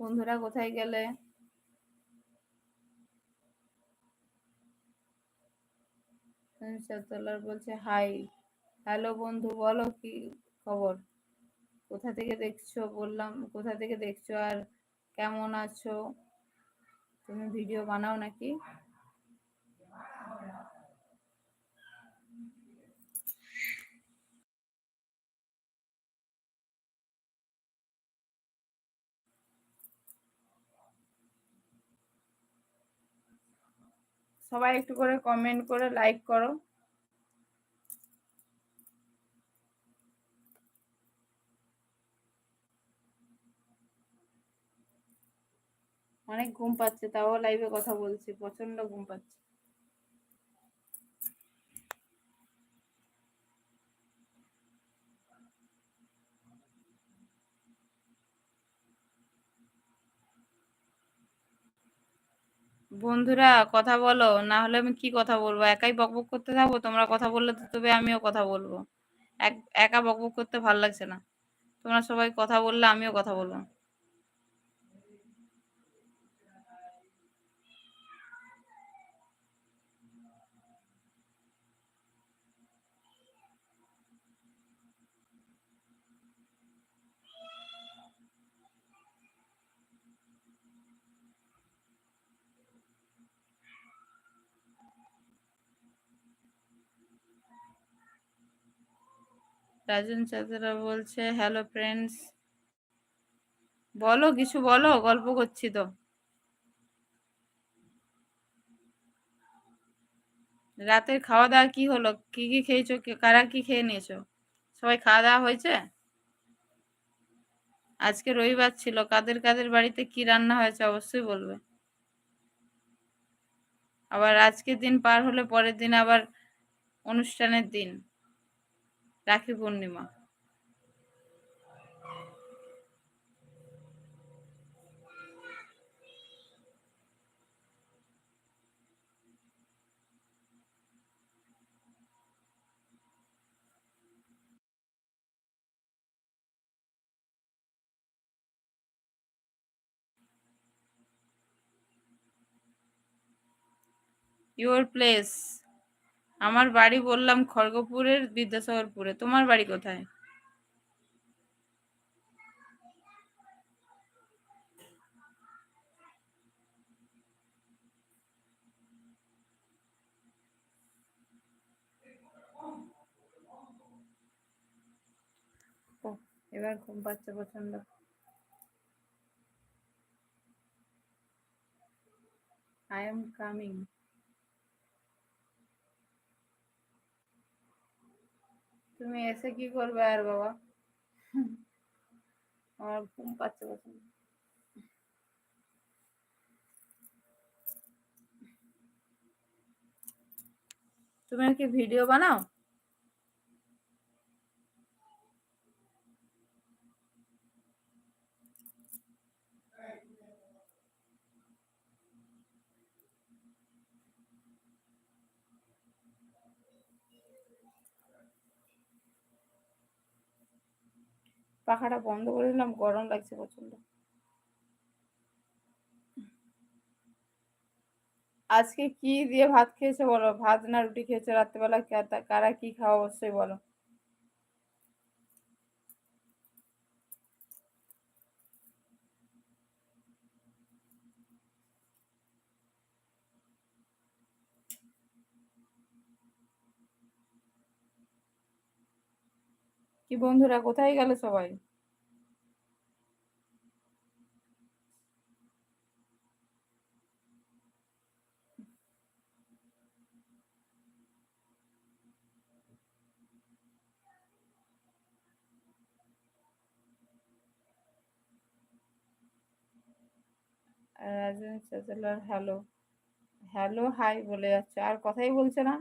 বন্ধুরা কোথায় গেলে? বলছে, হাই। হ্যালো বন্ধু, বলো কি খবর? কোথা থেকে দেখছ? বললাম, কোথা থেকে দেখছ? আর কেমন আছো? তুমি ভিডিও বানাও নাকি? সবাই একটু করে কমেন্ট করে লাইক করো। অনেক ঘুম পাচ্ছে, তাও লাইভে কথা বলছি প্রচণ্ড ঘুম পাচ্ছে। বন্ধুরা কথা বলো, না হলে আমি কি কথা বলব? একাই বকবক করতে থাকব তোমরা কথা বললে তো তবে আমিও কথা বলব। এক, একা বকবক করতে ভালো লাগছে না। তোমরা সবাই কথা বললে, আমিও কথা বলব। রাজন চাদরা বলছে হ্যালো ফ্রেন্ডস বলো, কিছু বলো, গল্প করছি তো। রাতের খাওয়া দাওয়া কি হলো? কি কি খেয়েছো? কারা কি খেয়ে নিয়েছো? সবাই খাওয়া দাওয়া হয়েছে? আজকে রবিবার ছিল, কাদের কাদের বাড়িতে কি রান্না হয়েছে অবশ্যই বলবে। আবার আজকের দিন পার হলে পরের দিন আবার অনুষ্ঠানের দিন। রাখি পূর্ণিমা ইউর প্লেস আমার বাড়ি বললাম খড়গপুরের বিদ্যাসাগরপুরে। তোমার বাড়ি কোথায়? এবার ঘুম পাচ্ছে প্রচণ্ড আই এম কামিং তুমি এসে কি করবে আর বাবা? আমার ঘুম পাচ্ছে পছন্দ তুমি কি ভিডিও বানাও? পাখাটা বন্ধ করে দিলাম, গরম লাগছে প্রচণ্ড আজকে কি দিয়ে ভাত খেয়েছে বলো? ভাত না রুটি খেয়েছো রাত্রেবেলা কারা কি খাওয়া অবশ্যই বলো। কি বন্ধুরা, কোথায় গেল সবাই? রাজন হ্যালো হ্যালো হাই বলে যাচ্ছে। আর কথাই বলছে না।